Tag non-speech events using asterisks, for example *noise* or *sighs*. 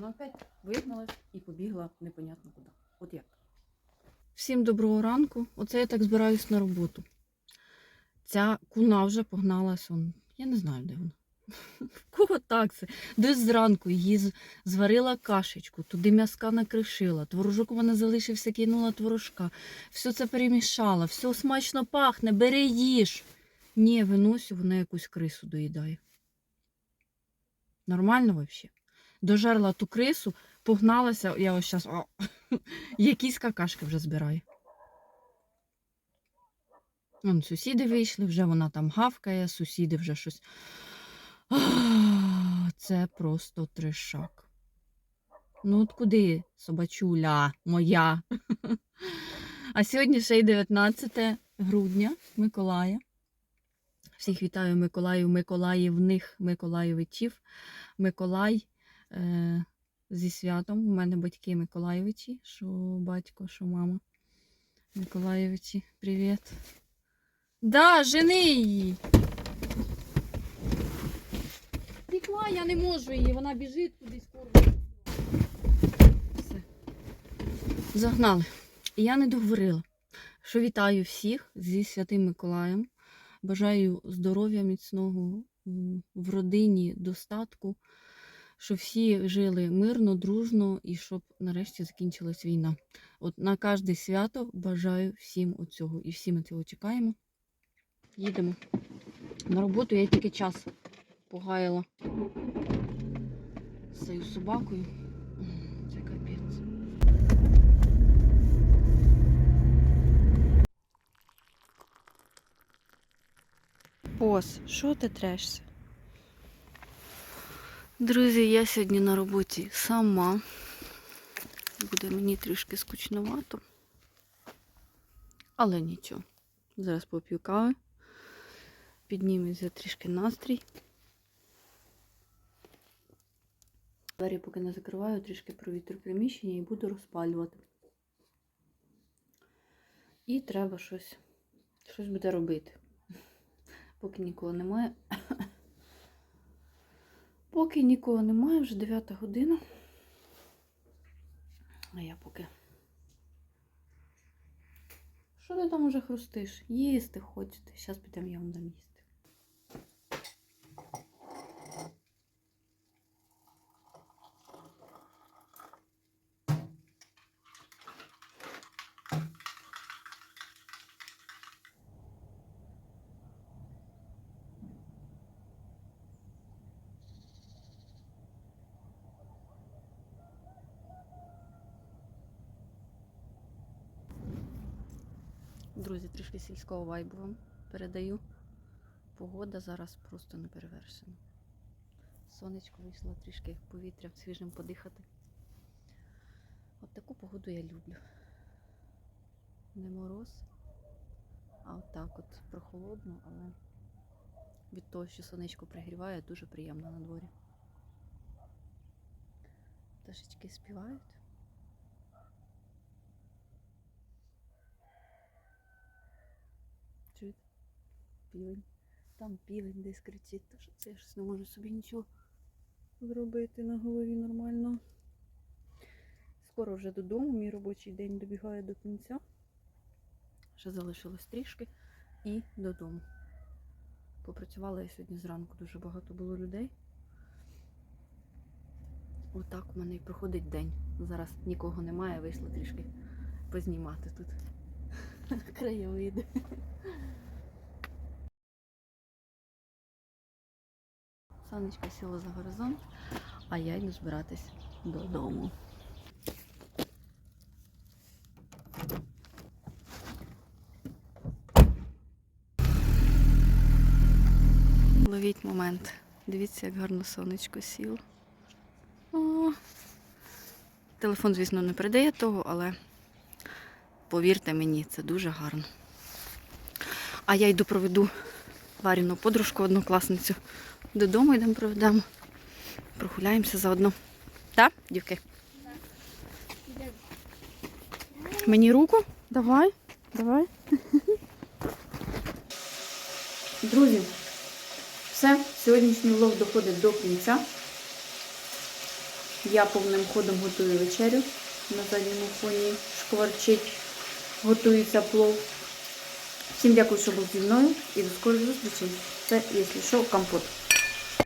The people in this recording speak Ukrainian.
вона опять вигналась і побігла непонятно куди. От як. Всім доброго ранку. Оце я так збираюсь на роботу. Ця куна вже погналась. Он. Я не знаю, де вона. *laughs* Кого так це? Десь зранку її зварила кашечку, туди м'яска накришила, творожок вона залишився, кинула творожка. Все це перемішала, все смачно пахне, бери їж. Ні, виносю, вона якусь крису доїдає. Нормально взагалі. Дожерла ту крису, погналася, я ось зараз *laughs* якісь какашки вже збираю. Вон сусіди вийшли, вже вона там гавкає, сусіди вже щось. *sighs* Це просто трешак. Ну от куди, собачуля моя? *laughs* А сьогодні ще й 19 грудня, Миколая. Всіх вітаю Миколаїв, Миколаївних, Миколаєвичів. Миколай зі святом. У мене батьки Миколаєвичі, що батько, що мама. Миколаєвичі, привіт. Да, жени її. Тікла, я не можу її, вона біжить кудись курва. Все. Загнали. Я не договорила, що вітаю всіх зі Святим Миколаєм. Бажаю здоров'я міцного в родині, достатку, щоб всі жили мирно, дружно і щоб нарешті закінчилась війна. От на кожне свято бажаю всім оцього. І всі ми цього чекаємо. Їдемо. На роботу я тільки час погаяла з цією собакою. Це капець. Ос, що ти трешся? Друзі, я сьогодні на роботі сама. Буде мені трішки скучновато. Але нічого. Зараз поп'ю кави. Підніметься трішки настрій. Двері поки не закриваю, трішки провітрю приміщення і буду розпалювати. І треба щось, щось буде робити. Поки нікого немає. Поки нікого немає, вже 9 година. А я поки. Що ти там уже хрустиш? Їсти хочете. Зараз підемо я вам дам їсти. Друзі, трішки сільського вайбу вам передаю. Погода зараз просто не перевершена. Сонечко вийшло трішки повітря свіжим подихати. От таку погоду я люблю. Не мороз, а от так от прохолодно, але від того, що сонечко пригріває, дуже приємно на дворі. Пташечки співають. Півень. Там півень десь кричить. Та що це я щось не можу собі нічого зробити на голові нормально. Скоро вже додому, мій робочий день добігає до кінця. Ще залишилось трішки і додому. Попрацювала я сьогодні зранку, дуже багато було людей. Отак у мене і проходить день. Зараз нікого немає, вийшла трішки познімати тут *laughs* краєвиди. Сонечко сіло за горизонт, а я йду збиратись додому. Ловіть момент. Дивіться, як гарно сонечко сіло. О, телефон, звісно, не передає того, але повірте мені, це дуже гарно. А я йду проведу Варіну подружку, однокласницю. Додому йдемо проведемо. Прогуляємося заодно. Так, дівки? Мені руку? Давай, давай. Друзі, все, сьогоднішній влог доходить до кінця. Я повним ходом готую вечерю. На задньому фоні шкварчить, готується плов. Всім дякую, що був зі мною і до скорої зустрічі. Це, якщо що, компот.